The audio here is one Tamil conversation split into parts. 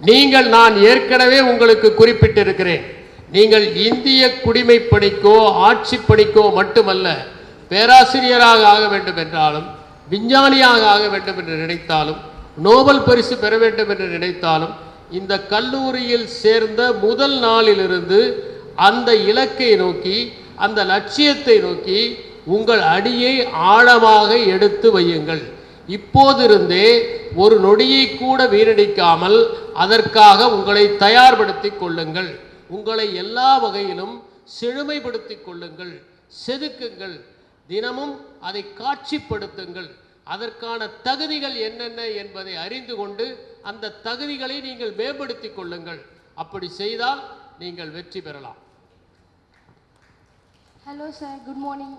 நீங்கள் நான் ஏற்கனவே உங்களுக்கு குறிப்பிட்டிருக்கிறேன். நீங்கள் இந்திய குடிமைப் பணிக்கோ ஆட்சி பணிக்கோ மட்டுமல்ல பேராசிரியராக ஆக வேண்டும் என்றாலும் விஞ்ஞானியாக ஆக வேண்டும் என்று நினைத்தாலும் நோபல் பரிசு பெற வேண்டும் என்று நினைத்தாலும் இந்த கல்லூரியில் சேர்ந்த முதல் நாளிலிருந்து அந்த இலக்கை நோக்கி அந்த லட்சியத்தை நோக்கி உங்கள் அடியை ஆழமாக எடுத்து வையுங்கள். இப்போதிருந்தே ஒரு நொடியை கூட வீணடிக்காமல் அதற்காக உங்களை தயார்படுத்திக் கொள்ளுங்கள். உங்களை எல்லா வகையிலும் செழுமைப்படுத்திக் கொள்ளுங்கள். செதுக்குங்கள். தினமும் அதை காட்சிப்படுத்துங்கள். அதற்கான தகுதிகள் என்னென்ன என்பதை அறிந்து கொண்டு அந்த தகுதிகளை நீங்கள் மேம்படுத்திக் கொள்ளுங்கள். அப்படி செய்தால் நீங்கள் வெற்றி பெறலாம். ஹலோ சார் குட் மார்னிங்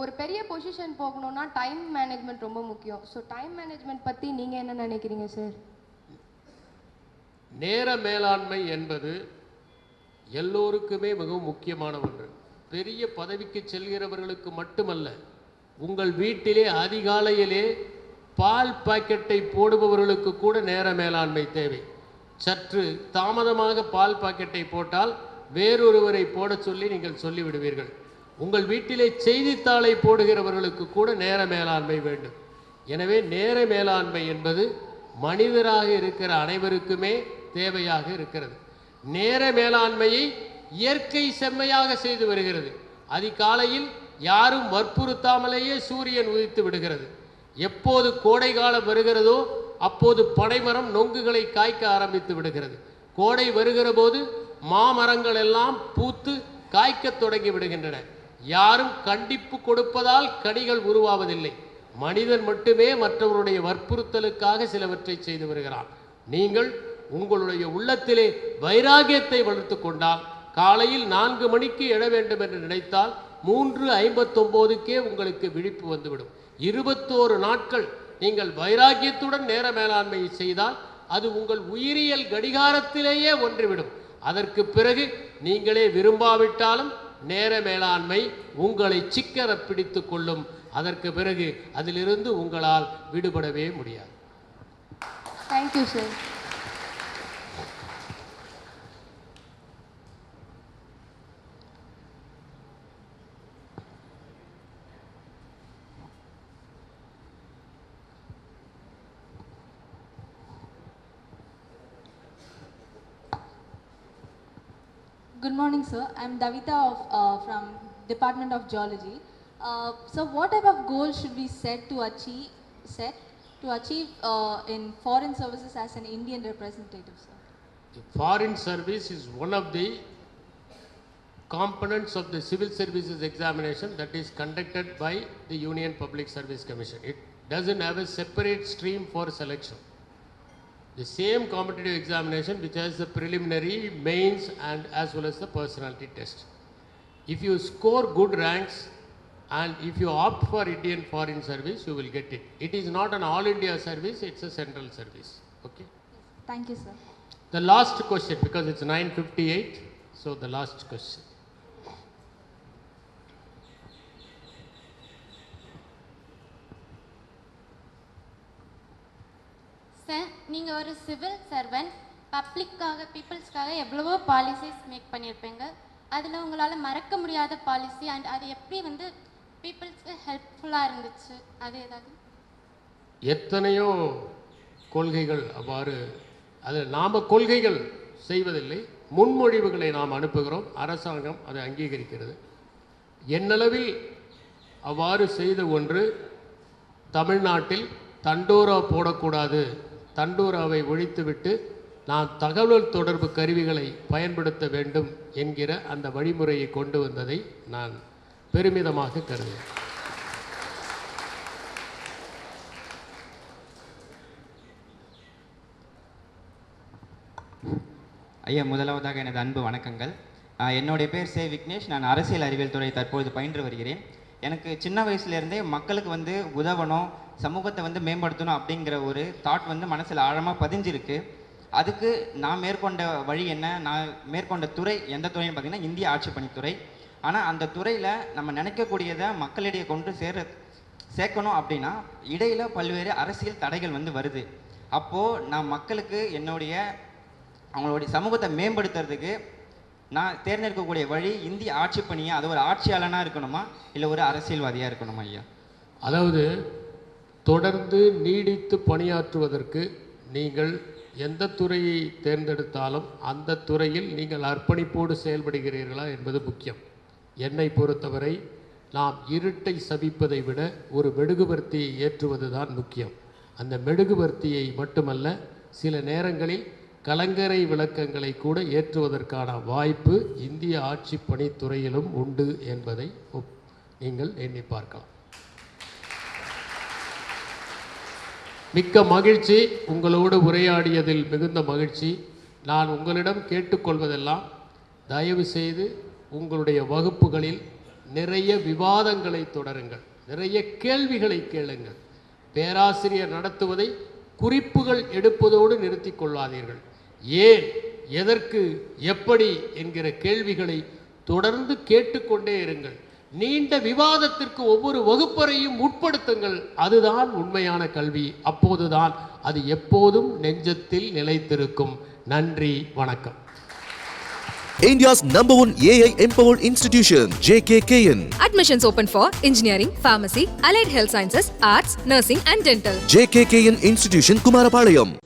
ஒரு பெரிய பொசிஷன் போகணும்னா டைம் மேனேஜ்மெண்ட் ரொம்ப முக்கியம். ஸோ டைம் மேனேஜ்மெண்ட் பற்றி நீங்கள் என்ன நினைக்கிறீங்க சார் நேர மேலாண்மை என்பது எல்லோருக்குமே மிகவும் முக்கியமான ஒன்று. பெரிய பதவிக்கு செல்கிறவர்களுக்கு மட்டுமல்ல உங்கள் வீட்டிலே அதிகாலையிலே பால் பாக்கெட்டை போடுபவர்களுக்கு கூட நேர மேலாண்மை தேவை. சற்று தாமதமாக பால் பாக்கெட்டை போட்டால் வேறொருவரை போடச் சொல்லி நீங்கள் சொல்லிவிடுவீர்கள். உங்கள் வீட்டிலே செய்தித்தாளை போடுகிறவர்களுக்கு கூட நேர மேலாண்மை வேண்டும். எனவே நேர மேலாண்மை என்பது மனிதராக இருக்கிற அனைவருக்குமே தேவையாக இருக்கிறது. நேர மேலாண்மையை இயற்கை செம்மையாக செய்து வருகிறது. அதிகாலையில் யாரும் வற்புறுத்தாமலேயே சூரியன் உதித்து விடுகிறது. எப்போது கோடை காலம் வருகிறதோ அப்போது பனைமரம் நொங்குகளை காய்க்க ஆரம்பித்து விடுகிறது. கோடை வருகிற போது மாமரங்கள் எல்லாம் பூத்து காய்க்கத் தொடங்கி விடுகின்றன. யாரும் கண்டிப்பு கொடுப்பதால் கனிகள் உருவாவதில்லை. மனிதன் மட்டுமே மற்றவருடைய வற்புறுத்தலுக்காக சிலவற்றை செய்து வருகிறான். நீங்கள் உங்களுடைய உள்ளத்திலே வைராகியத்தை வளர்த்து கொண்டால் காலையில் நான்கு மணிக்கு எழ வேண்டும் என்று நினைத்தால் மூன்று ஐம்பத்தொம்போதுக்கே உங்களுக்கு விழிப்பு வந்துவிடும். இருபத்தோரு நாட்கள் நீங்கள் வைராகியத்துடன் நேர மேலாண்மையை செய்தால் அது உங்கள் உயிரியல் கடிகாரத்திலேயே ஒன்றிவிடும். அதற்கு பிறகு நீங்களே விரும்பாவிட்டாலும் நேர மேலாண்மை உங்களை சிக்கர பிடித்து கொள்ளும். அதற்கு பிறகு அதிலிருந்து உங்களால் விடுபடவே முடியாது. Thank you sir Good morning, sir. I'm Davita of, uh, from Department of Geology. Uh, so, what type of goals should we set to achieve, set to achieve uh, in foreign services as an Indian representative, sir? The foreign service is one of the components of the civil services examination that is conducted by the Union Public Service Commission. It doesn't have a separate stream for selection. The same competitive examination which has the preliminary, mains and as well as the personality test. If you score good ranks and if you opt for Indian Foreign Service, you will get it. It is not an all India service, it's a central service. Okay? Thank you, sir. The last question, because it's 9:58, so the last question. Sir நீங்கள் ஒரு சிவில் சர்வன்ட் பப்ளிக்காக பீப்புள்ஸ்க்காக எவ்வளவோ பாலிசிஸ் மேக் பண்ணியிருப்பீங்க. அதில் உங்களால் மறக்க முடியாத பாலிசி அண்ட் அது எப்படி வந்து பீப்புள்ஸ்க்கு ஹெல்ப்ஃபுல்லாக இருந்துச்சு? அது ஏதாவது? எத்தனையோ கொள்கைகள் அவ்வாறு அது நாம் கொள்கைகள் செய்வதில்லை. முன்மொழிவுகளை நாம் அனுப்புகிறோம். அரசாங்கம் அதை அங்கீகரிக்கிறது. என்னளவில் அவ்வாறு செய்த ஒன்று தமிழ்நாட்டில் தண்டோரா போடக்கூடாது. தண்டூராவை ஒழித்துவிட்டு நாம் தகவல் தொடர்பு கருவிகளை பயன்படுத்த வேண்டும் என்கிற அந்த வழிமுறையை கொண்டு வந்ததை நான் பெருமிதமாக கருதுகிறேன். ஐயா முதலாவதாக எனது அன்பு வணக்கங்கள். என்னுடைய பேர் சே விக்னேஷ். நான் அரசியல் அறிவியல் துறை தற்போது பயின்று வருகிறேன். எனக்கு சின்ன வயசுலேருந்தே மக்களுக்கு வந்து உதவணும் சமூகத்தை வந்து மேம்படுத்தணும் அப்படிங்கிற ஒரு தாட் வந்து மனசில் ஆழமாக பதிஞ்சிருக்கு. அதுக்கு நான் மேற்கொண்ட வழி என்ன? நான் மேற்கொண்ட துறை எந்த துறைன்னு பார்த்தீங்கன்னா இந்திய ஆட்சிப்பணித்துறை ஆனால் அந்த துறையில் நம்ம நினைக்கக்கூடியதை மக்களிடையே கொண்டு சேர சேர்க்கணும் அப்படின்னா இடையில் பல்வேறு அரசியல் தடைகள் வந்து வருது. அப்போது நான் மக்களுக்கு என்னுடைய அவங்களுடைய சமூகத்தை மேம்படுத்துறதுக்கு நான் தேர்ந்தெடுக்கக்கூடிய வழி இந்திய ஆட்சி பணியா? அது ஒரு ஆட்சியாளனாக இருக்கணுமா? இல்லை ஒரு அரசியல்வாதியாக இருக்கணுமா ஐயா? அதாவது தொடர்ந்து நீடித்து பணியாற்றுவதற்கு நீங்கள் எந்த துறையை தேர்ந்தெடுத்தாலும் அந்த துறையில் நீங்கள் அர்ப்பணிப்போடு செயல்படுகிறீர்களா என்பது முக்கியம். என்னை பொறுத்தவரை நாம் இருட்டை சபிப்பதை விட ஒரு மெழுகுபர்த்தியை ஏற்றுவது தான் முக்கியம். அந்த மெழுகுபர்த்தியை மட்டுமல்ல சில நேரங்களில் கலங்கரை விளக்கங்களை கூட ஏற்றுவதற்கான வாய்ப்பு இந்திய ஆட்சி பணித்துறையிலும் உண்டு என்பதை நீங்கள் எண்ணி பார்க்கலாம். மிக்க மகிழ்ச்சி. உங்களோடு உரையாடியதில் மிகுந்த மகிழ்ச்சி. நான் உங்களிடம் கேட்டுக்கொள்வதெல்லாம் தயவு செய்து உங்களுடைய வகுப்புகளில் நிறைய விவாதங்களை தொடருங்கள். நிறைய கேள்விகளை கேளுங்கள். பேராசிரியர் நடத்துவதை குறிப்புகள் எடுப்பதோடு நிறுத்திக் கொள்ளாதீர்கள். ஏன் எதற்கு எப்படி என்கிற கேள்விகளை தொடர்ந்து கேட்டுக்கொண்டே இருங்கள் நீண்ட விவாதத்திற்கு ஒவ்வொரு வகுப்பறையும் உட்படுத்துங்கள் அதுதான் உண்மையான கல்வி அப்போதுதான் அது எப்போதும் நெஞ்சத்தில் நிலைத்திருக்கும் நன்றி வணக்கம் India's number one AI empowered institution, JKKN. Admissions open for engineering, pharmacy, allied health sciences, arts, nursing, and dental. JKKN Institution, Kumarapalayam.